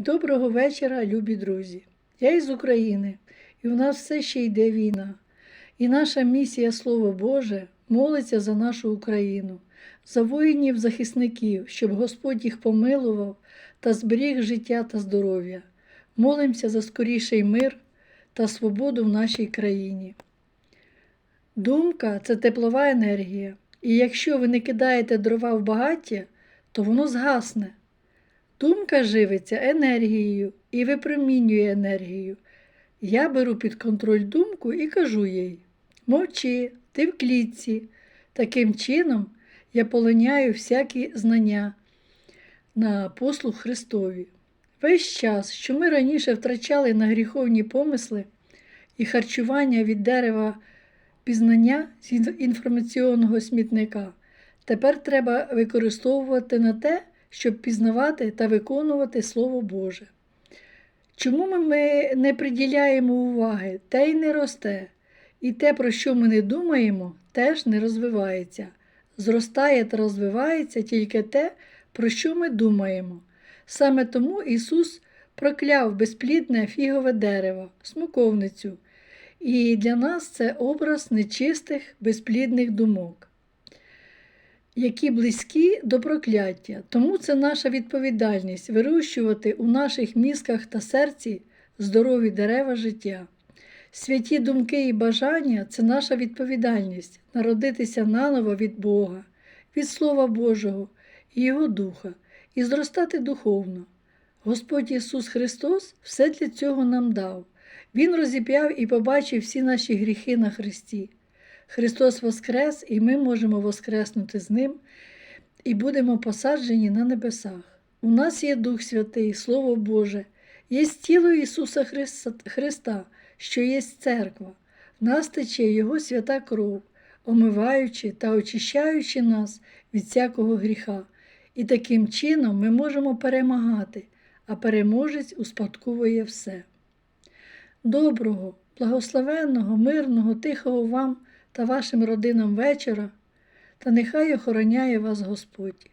Доброго вечора, любі друзі! Я із України, і в нас все ще йде війна. І наша місія Слово Боже молиться за нашу Україну, за воїнів-захисників, щоб Господь їх помилував та зберіг життя та здоров'я. Молимося за скоріший мир та свободу в нашій країні. Думка це теплова енергія, і якщо ви не кидаєте дрова в багаття, то воно згасне. Думка живиться енергією і випромінює енергію. Я беру під контроль думку і кажу їй: мовчи, ти в клітці. Таким чином я полоняю всякі знання на послуг Христові. Весь час, що ми раніше втрачали на гріховні помисли і харчування від дерева пізнання з інформаційного смітника, тепер треба використовувати на те, щоб пізнавати та виконувати Слово Боже. Чому ми не приділяємо уваги, те й не росте, і те, про що ми не думаємо, теж не розвивається. Зростає та розвивається тільки те, про що ми думаємо. Саме тому Ісус прокляв безплідне фігове дерево, смоковницю, і для нас це образ нечистих, безплідних думок які близькі до прокляття. Тому це наша відповідальність вирощувати у наших мізках та серці здорові дерева життя. Святі думки і бажання це наша відповідальність народитися наново від Бога, від Слова Божого і Його Духа, і зростати духовно. Господь Ісус Христос все для цього нам дав. Він розіп'яв і побачив всі наші гріхи на Христі. Христос Воскрес, і ми можемо воскреснути з Ним і будемо посаджені на небесах. У нас є Дух Святий, Слово Боже, є тіло Ісуса Христа, що є церква, в нас тече Його свята кров, омиваючи та очищаючи нас від всякого гріха. І таким чином ми можемо перемагати, а переможець успадковує все. Доброго, благословенного, мирного, тихого вам та вашим родинам вечора, та нехай охороняє вас Господь.